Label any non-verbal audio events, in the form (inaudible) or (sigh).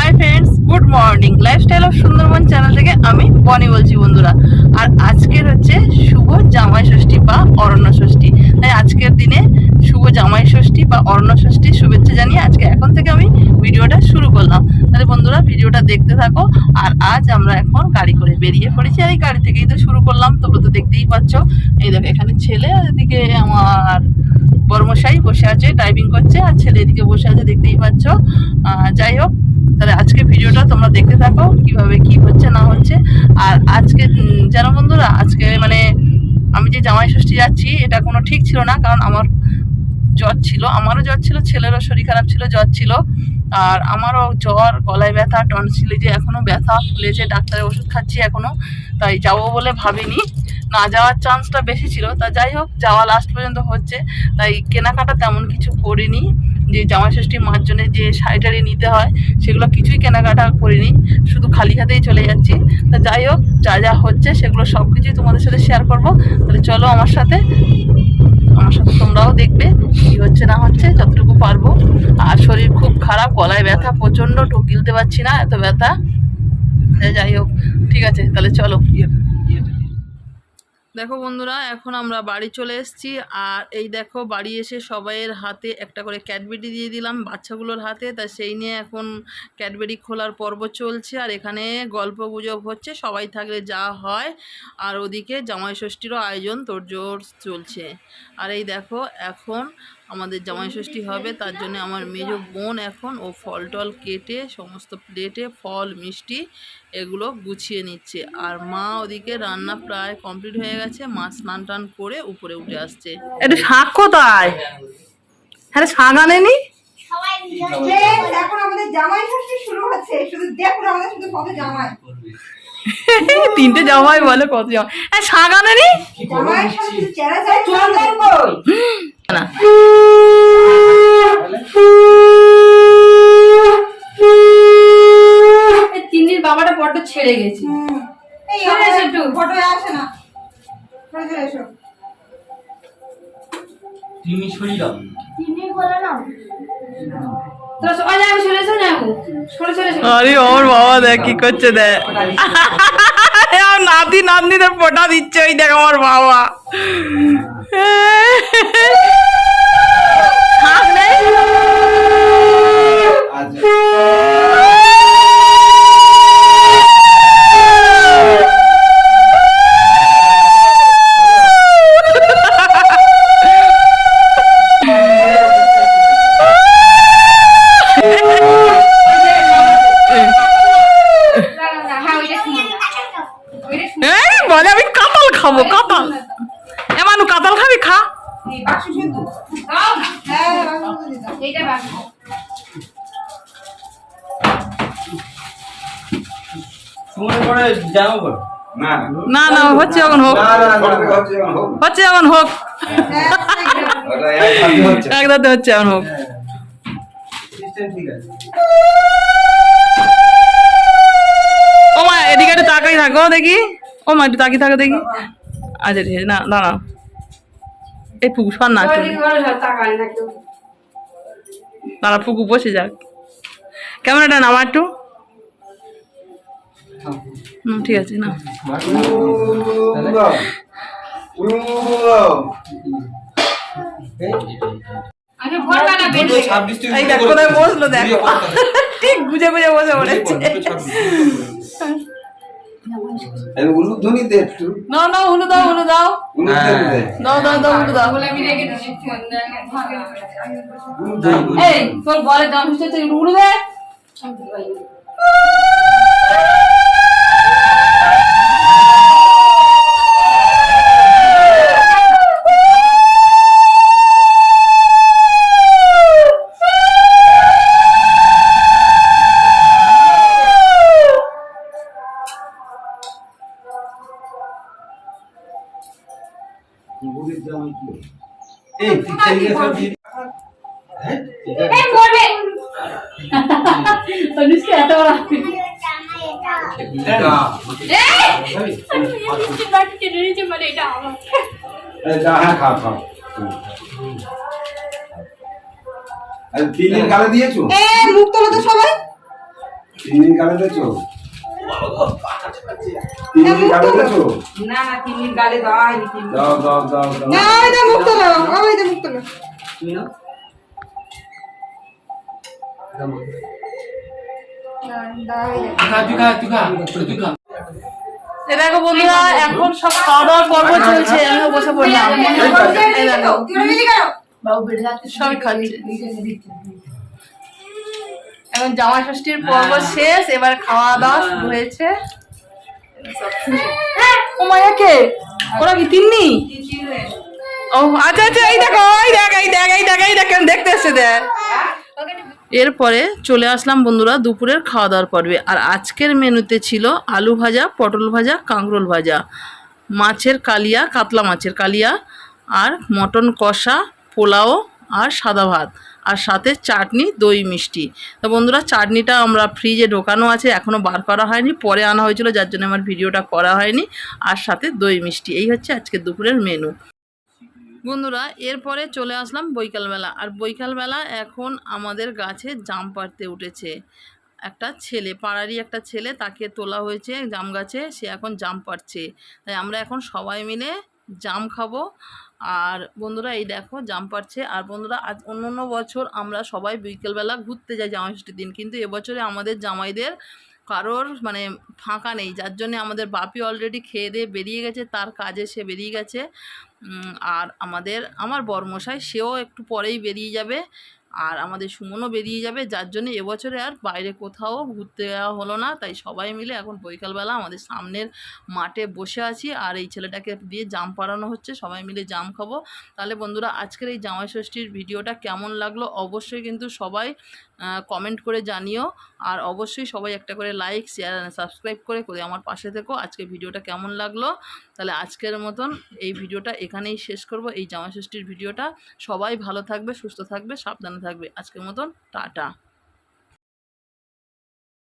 Hi friends good morning lifestyle of Sundarban channel থেকে আমি বনি বলছি বন্ধুরা। আর আজকের হচ্ছে শুভ জামাই ষষ্ঠী বা অরণ্য ষষ্ঠী। তাই আজকের দিনে শুভ জামাই ষষ্ঠী বা অরণ্য ষষ্ঠীর শুভেচ্ছা জানিয়ে আজকে এখন থেকে আমি ভিডিওটা শুরু করলাম। তাহলে বন্ধুরা ভিডিওটা দেখতে থাকো, আর আজ আমরা এখন গাড়ি করে বেরিয়ে পড়েছি। আর এই গাড়ি থেকেই তো শুরু করলাম, তোমরা তো দেখতেই পাচ্ছ। এই দেখো, এখানে ছেলে এদিকে আমার বর্মশাই বসে আছে ড্রাইভিং করছে, আর ছেলে এদিকে বসে আছে, দেখতেই পাচ্ছ। যাই হোক তাহলে আজকে ভিডিওটা তোমরা দেখতে থাকো, কীভাবে কি হচ্ছে, না হচ্ছে। আর আজকে জানো বন্ধুরা, আজকে মানে আমি যে জামাই ষষ্ঠী যাচ্ছি, এটা কোনো ঠিক ছিল না, কারণ আমার জ্বর ছিল। আমারও জ্বর ছিল, ছেলেরও শরীর খারাপ ছিল, জ্বর ছিল। আর আমারও জ্বর, গলায় ব্যথা টনসিলে যে এখনও ব্যথা, ফুলেছে, ডাক্তারের ওষুধ খাচ্ছি এখনও, তাই যাব বলে ভাবিনি। না যাওয়ার চান্সটা বেশি ছিল, তা যাই হোক, যাওয়া লাস্ট পর্যন্ত হচ্ছে, তাই কেনাকাটা তেমন কিছু করিনি। যে জামাই ষষ্ঠী মার জন্য যে শাড়ি নিতে হয়, সেগুলো কিছুই কেনাকাটা করিনি, শুধু খালি হাতেই চলে যাচ্ছি। তা যাই হোক, যা যা হচ্ছে সেগুলো সব কিছুই তোমাদের সাথে শেয়ার করব। তাহলে চলো আমার সাথে আমার সাথে তোমরাও দেখবে কি হচ্ছে না হচ্ছে, যতটুকু পারব। আর শরীর খুব খারাপ, গলায় ব্যথা, প্রচণ্ড, ঢোক গিলতে পারছি না, এত ব্যথা। যাই হোক, ঠিক আছে, তাহলে চলো। দেখো বন্ধুরা, এখন আমরা বাড়ি চলে এসেছি। আর এই দেখো, বাড়ি এসে সবাইয়ের হাতে একটা করে ক্যাডবেরি দিয়ে দিলাম, বাচ্চাগুলোর হাতে। তা সেই নিয়ে এখন ক্যাডবেরি খোলার পর্ব চলছে। আর এখানে গল্প গুজব হচ্ছে, সবাই থাকলে যা হয়। আর ওদিকে জামাই ষষ্ঠীরও আয়োজন তোড়জোড় চলছে। আর এই দেখো, এখন আমাদের জামাই ষষ্ঠী হবে তার জন্য আমার মেজ বোন এখন ও ফল টল কেটে সমস্ত প্লেটে ফল মিষ্টি এগুলো গুছিয়ে নিচ্ছে। আর মা ওদিকে রান্না প্রায় কমপ্লিট হয়ে গেছে মা স্নান টান করে উপরে উঠে আসছে। একটু শাঁখ কোথায়? হ্যাঁ শাঁখ আনেনি? এখন আমাদের জামাই ষষ্ঠী শুরু হচ্ছে শুধু দেখুন আমাদের শুধু কত জামাই। (laughs) তিনটে জামাই বলো কত জামাই হ্যাঁ চন্দন কই? না। তিন্নির বাবাটা বড্ড ছেড়ে গেছে। এই একটু। ফটো আসে না। এসো। তিনি শরীরম তিনি এসো আরে ওর বাবা দেখ কি করছে দেখ। নাতি নাতনিদের ফোটা দিচ্ছে ওই দেখ আমার বাবা। বাকি না না। না হচ্ছে এখন হোক। হচ্ছে এখন হোক। একদাতে হচ্ছে এখন হোক। ও মা এদিকে একটু তাকাই থাকো দেখি। ও মা একটু তাকিয়ে থাকো দেখি। আচ্ছা ঠিক আছে না দাঁড়াও। এই সর না দাঁড়া ফুকু বসে যাক। ক্যামেরাটা নামা একটু হুম ঠিক আছে না। ঠিক গুজে গুজে বসে পড়েছে। উলুধ্বনি দে একটু। না না হুলু দাও হুলু দাও। দাও দাও দাও দাও। আমি রেখে দিচ্ছি এই তোর বলে দাম হচ্ছে দে। আর তিন দিন গালে দিয়েছ মুখ তোলো তো সবাই? তিন দিন কালে দেছো তিন দিন দেছো না গালে তিন্নি দাও দাও দাও দাও। মুক্ত মুক্ত দাও দেখো বন্ধুরা এখন সব খাওয়া দাওয়ার পর্ব চলছে আমিও বসে পড়লাম। সবই খাচ্ছে। এখন জামাই ষষ্ঠীর পর্ব শেষ এবার খাওয়া দাওয়া শুরু হয়েছে। ও মায়াকে ওরা কি তিন্নি? ও আচ্ছা আচ্ছা এই দেখো এই দেখ এই দেখ এই দেখ এই দেখ দেখতে এসছে দেখ। এরপরে চলে আসলাম বন্ধুরা দুপুরের খাওয়া দাওয়ার পর্বে। আর আজকের মেনুতে ছিল আলু ভাজা পটল ভাজা কাঁকরোল ভাজা। মাছের কালিয়া কাতলা মাছের কালিয়া আর মটন কষা পোলাও আর সাদা ভাত। আর সাথে চাটনি, দই মিষ্টি। তো বন্ধুরা, চাটনিটা আমরা ফ্রিজে ঢোকানো আছে এখনও বার করা হয়নি, পরে আনা হয়েছিল, যার জন্য আমার ভিডিওটা করা হয়নি। আর সাথে দই মিষ্টি, এই হচ্ছে আজকে দুপুরের মেনু বন্ধুরা, এরপরে চলে আসলাম বৈকালবেলা। আর বৈকালবেলা এখন আমাদের গাছে জাম পাড়তে উঠেছে। একটা ছেলে, পাড়ারই একটা ছেলে, তাকে তোলা হয়েছে জাম গাছে, সে এখন জাম পাড়ছে। তাই আমরা এখন সবাই মিলে জাম খাব। আর বন্ধুরা এই দেখো জাম পারছে। আর বন্ধুরা আজ অন্য অন্য বছর আমরা সবাই বিকেলবেলা ঘুরতে যাই জামাই ষষ্ঠীর দিন। কিন্তু এবছরে আমাদের জামাইদের কারোর মানে ফাঁকা নেই। যার জন্য আমাদের বাপি অলরেডি খেয়ে দিয়ে বেরিয়ে গেছে, তার কাজে সে বেরিয়ে গেছে। আর আমাদের, আমার বর্মশাই, সেও একটু পরেই বেরিয়ে যাবে। আর আমাদের সুমনও বেরিয়ে যাবে, যার জন্য এবছরে আর বাইরে কোথাও ঘুরতে যাওয়া হলো না। তাই সবাই মিলে এখন বৈকালবেলা আমাদের সামনের মাঠে বসে আছি। আর এই ছেলেটাকে দিয়ে জাম পাড়ানো হচ্ছে, সবাই মিলে জাম খাব। তাহলে বন্ধুরা, আজকের এই জামাই ষষ্ঠীর ভিডিওটা কেমন লাগল? অবশ্যই কিন্তু সবাই কমেন্ট করে জানিও। আর অবশ্যই সবাই একটা করে লাইক শেয়ার সাবস্ক্রাইব করে করে আমার পাশে থেকো। আজকে ভিডিওটা কেমন লাগল? তাহলে আজকের মতন এই ভিডিওটা এখানেই শেষ করব। এই জামাষষ্ঠীর ভিডিওটা সবাই ভালো থাকবে, সুস্থ থাকবে, সাবধানে থাকবে। আজকের মতন, টাটা।